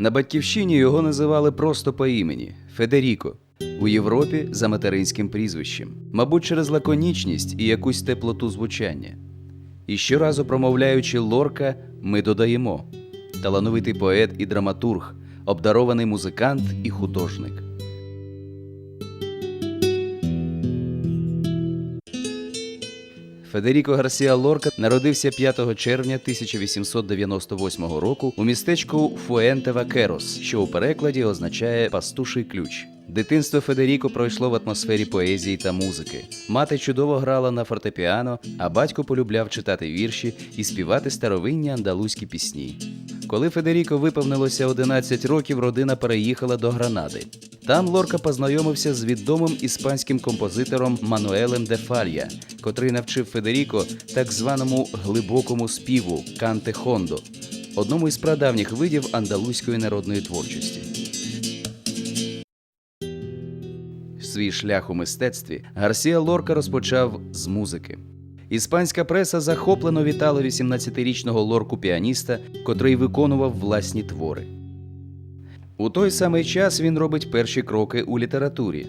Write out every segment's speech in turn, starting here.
На батьківщині його називали просто по імені Федеріко. У Європі за материнським прізвищем, мабуть, через лаконічність і якусь теплоту звучання. І щоразу промовляючи Лорка, ми додаємо талановитий поет і драматург, обдарований музикант і художник. Федеріко Гарсіа Лорка народився 5 червня 1898 року у містечку Фуенте Вакерос, що у перекладі означає пастуший ключ. Дитинство Федеріко пройшло в атмосфері поезії та музики. Мати чудово грала на фортепіано, а батько полюбляв читати вірші і співати старовинні андалузькі пісні. Коли Федеріко виповнилося 11 років, родина переїхала до Гранади. Там Лорка познайомився з відомим іспанським композитором Мануелем де Фалья, котрий навчив Федеріко так званому глибокому співу канте хондо, одному із прадавніх видів андалузької народної творчості. Свій шлях у мистецтві Гарсія Лорка розпочав з музики. Іспанська преса захоплено вітала 18-річного лорку піаніста, котрий виконував власні твори. У той самий час він робить перші кроки у літературі.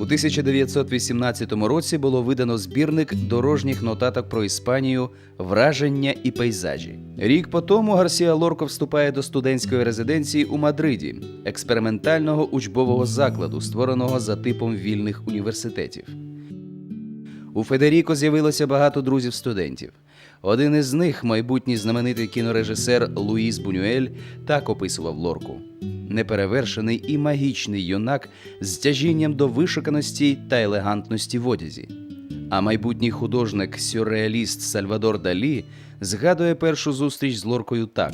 У 1918 році було видано збірник дорожніх нотаток про Іспанію, враження і пейзажі. Рік по тому Гарсія Лорко вступає до студентської резиденції у Мадриді, експериментального учбового закладу, створеного за типом вільних університетів. У Федеріко з'явилося багато друзів-студентів. Один із них, майбутній знаменитий кінорежисер Луїс Бунюель, так описував Лорку: неперевершений і магічний юнак з тяжінням до вишуканості та елегантності в одязі. А майбутній художник сюрреаліст Сальвадор Далі згадує першу зустріч з Лоркою так.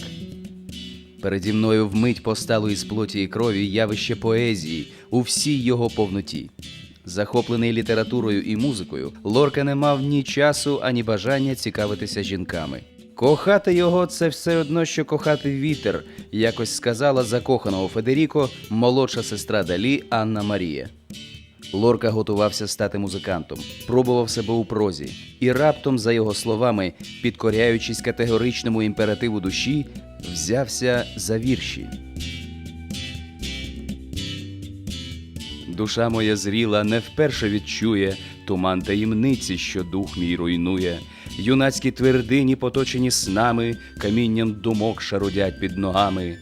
Переді мною вмить постало із плоті і крові явище поезії у всій його повноті. Захоплений літературою і музикою, Лорка не мав ні часу, ані бажання цікавитися жінками. Кохати його це все одно, що кохати вітер, якось сказала закоханого Федеріко молодша сестра Далі Анна Марія. Лорка готувався стати музикантом, пробував себе у прозі, і раптом, за його словами, підкоряючись категоричному імперативу душі, взявся за вірші. Душа моя зріла не вперше відчує туман таємниці, що дух мій руйнує. Юнацькі твердині, поточені снами, камінням думок шарудять під ногами.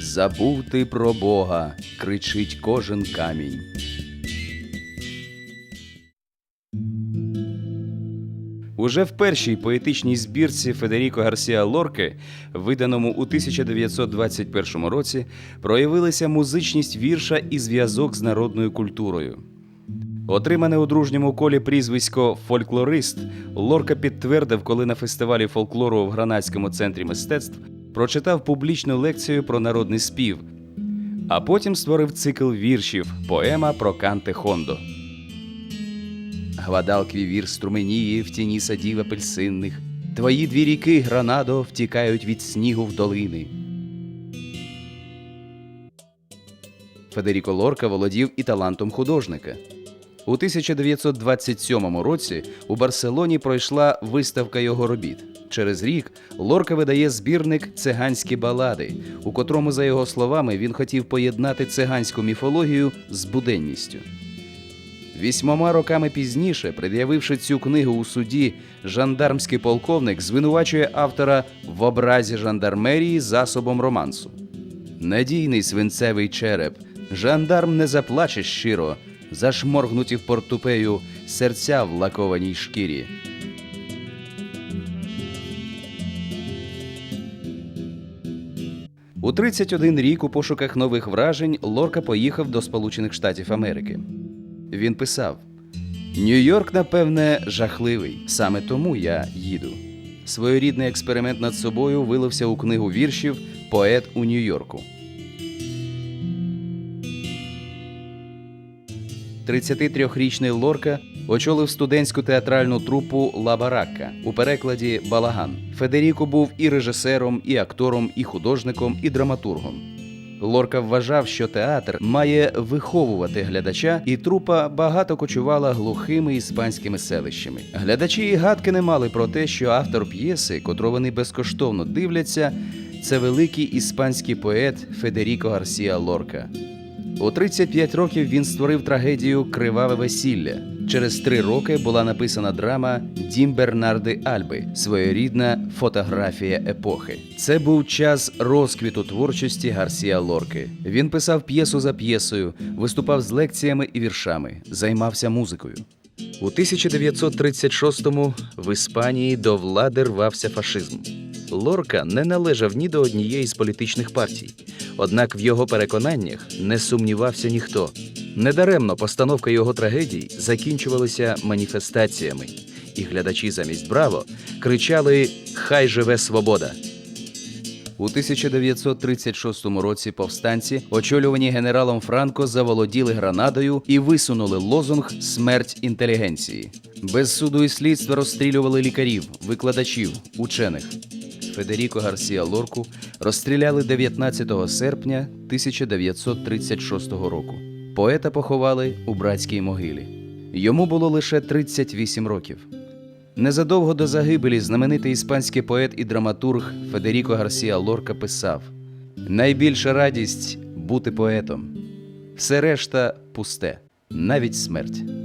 Забув ти про Бога, кричить кожен камінь. Уже в першій поетичній збірці Федеріко Гарсіа Лорки, виданому у 1921 році, проявилися музичність вірша і зв'язок з народною культурою. Отримане у дружньому колі прізвисько фольклорист Лорка підтвердив, коли на фестивалі фольклору в Гранадському центрі мистецтв прочитав публічну лекцію про народний спів, а потім створив цикл віршів Поема про Канте Хондо. Гвадалкві вір струменіє в тіні садів апельсинних. Твої дві ріки, Гранадо, втікають від снігу в долини. Федеріко Лорка володів і талантом художника. У 1927 році у Барселоні пройшла виставка його робіт. Через рік Лорка видає збірник Циганські балади, у котрому, за його словами, він хотів поєднати циганську міфологію з буденністю. Вісьмома роками пізніше, пред'явивши цю книгу у суді, жандармський полковник звинувачує автора в образі жандармерії засобом романсу. Надійний свинцевий череп, жандарм не заплаче щиро, зашморгнуті в портупею серця в лакованій шкірі. У 31 рік у пошуках нових вражень Лорка поїхав до Сполучених Штатів Америки. Він писав: Нью-Йорк, напевне, жахливий. Саме тому я їду. Своєрідний експеримент над собою вилився у книгу віршів Поет у Нью-Йорку. 33-річний Лорка очолив студентську театральну трупу Ла Баракка у перекладі Балаган. Федеріко був і режисером, і актором, і художником, і драматургом. Лорка вважав, що театр має виховувати глядача, і трупа багато кочувала глухими іспанськими селищами. Глядачі і гадки не мали про те, що автор п'єси, котру вони безкоштовно дивляться, це великий іспанський поет Федеріко Гарсіа Лорка. У 35 років він створив трагедію Криваве весілля. Через три роки була написана драма Дім Бернарди Альби своєрідна фотографія епохи. Це був час розквіту творчості Гарсія Лорки. Він писав п'єсу за п'єсою, виступав з лекціями і віршами, займався музикою. У 1936-му в Іспанії до влади рвався фашизм. Лорка не належав ні до однієї з політичних партій, однак в його переконаннях не сумнівався ніхто. Недаремно постановка його трагедій закінчувалися маніфестаціями, і глядачі замість браво кричали Хай живе свобода! У 1936 році повстанці, очолювані генералом Франко, заволоділи Гранадою і висунули лозунг Смерть інтелігенції. Без суду і слідства розстрілювали лікарів, викладачів, учених. Федеріко Гарсія Лорку розстріляли 19 серпня 1936 року. Поета поховали у братській могилі. Йому було лише 38 років. Незадовго до загибелі знаменитий іспанський поет і драматург Федеріко Гарсіа Лорка писав: Найбільша радість бути поетом. Все решта пусте, навіть смерть.